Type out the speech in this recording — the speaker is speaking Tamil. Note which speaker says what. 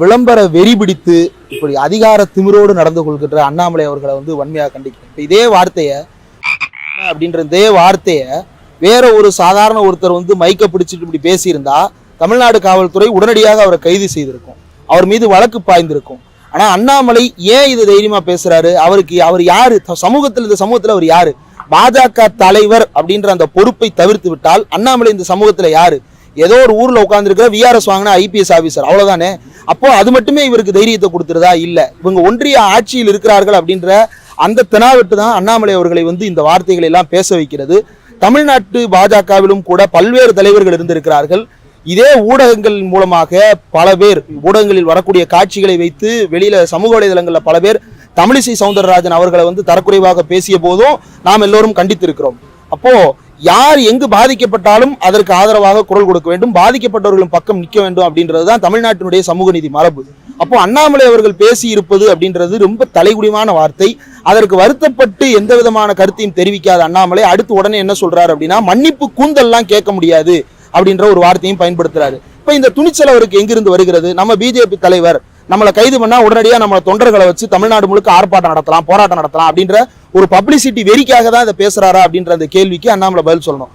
Speaker 1: விளம்பர வெறி பிடித்து இப்படி அதிகார திமிரோடு நடந்து கொள்கின்ற அண்ணாமலை அவர்களை வந்து வன்மையாக கண்டிக்கிறேன் இப்போ இதே வார்த்தையை அப்படின்ற இதே வார்த்தையை வேற ஒரு சாதாரண ஒருத்தர் வந்து மைக்க பிடிச்சிட்டு இப்படி பேசியிருந்தா தமிழ்நாடு காவல்துறை உடனடியாக அவரை கைது செய்திருக்கும். அவர் மீது வழக்கு பாய்ந்திருக்கும். ஆனா அண்ணாமலை ஏன் இது தைரியமாக பேசுறாரு? அவருக்கு அவர் யாரு? சமூகத்தில் இந்த சமூகத்தில் அவர் யாரு? பாஜக தலைவர் அப்படின்ற அந்த பொறுப்பை தவிர்த்து விட்டால் அண்ணாமலை இந்த சமூகத்தில் யாரு? ஏதோ ஒரு ஊரில் உட்காந்துருக்கிற விஆர்எஸ் வாங்கின ஐபிஎஸ் ஆஃபீஸர் அவ்வளோதானே அப்போ அது மட்டுமே இவருக்கு தைரியத்தை கொடுத்துருதா இல்லை. இவங்க ஒன்றிய ஆட்சியில் இருக்கிறார்கள் அப்படின்ற அந்த தினாவிட்டு தான் அண்ணாமலை அவர்களை வந்து இந்த வார்த்தைகளை எல்லாம் பேச வைக்கிறது. தமிழ்நாட்டு பாஜகவிலும் கூட பல்வேறு தலைவர்கள் இருந்திருக்கிறார்கள். இதே ஊடகங்கள் மூலமாக பல பேர் ஊடகங்களில் வரக்கூடிய காட்சிகளை வைத்து வெளியில சமூக வலைதளங்களில் பல பேர் தமிழிசை சவுந்தரராஜன் அவர்களை வந்து தரக்குறைவாக பேசிய போதும் நாம் எல்லோரும் கண்டித்திருக்கிறோம். அப்போ யார் எங்கு பாதிக்கப்பட்டாலும் அதற்கு ஆதரவாக குரல் கொடுக்க வேண்டும். பாதிக்கப்பட்டவர்களும் பக்கம் நிற்க வேண்டும் அப்படின்றது தான் தமிழ்நாட்டினுடைய சமூக நீதி மரபு. அப்போ அண்ணாமலை அவர்கள் பேசி இருப்பது அப்படின்றது ரொம்ப தலைகுடிமான வார்த்தை. அதற்கு வருத்தப்பட்டு எந்த விதமான கருத்தையும் தெரிவிக்காத அண்ணாமலை அடுத்து உடனே என்ன சொல்றாரு அப்படின்னா மன்னிப்பு கூந்தல்லாம் கேட்க முடியாது அப்படின்ற ஒரு வார்த்தையும் பயன்படுத்துறாரு. இப்போ இந்த துணிச்சல் அவருக்கு எங்கிருந்து வருகிறது? நம்ம பிஜேபி தலைவர் நம்மளை கைது பண்ணா உடனடியா நம்ம தொண்டர்களை வச்சு தமிழ்நாடு முழுக்க ஆர்ப்பாட்டம் நடத்தலாம் போராட்டம் நடத்தலாம் அப்படின்ற ஒரு பப்ளிசிட்டி வெறிக்காக தான் இதை பேசுறாரா அப்படின்ற அந்த கேள்விக்கு அண்ணாமலை பதில் சொல்லணும்.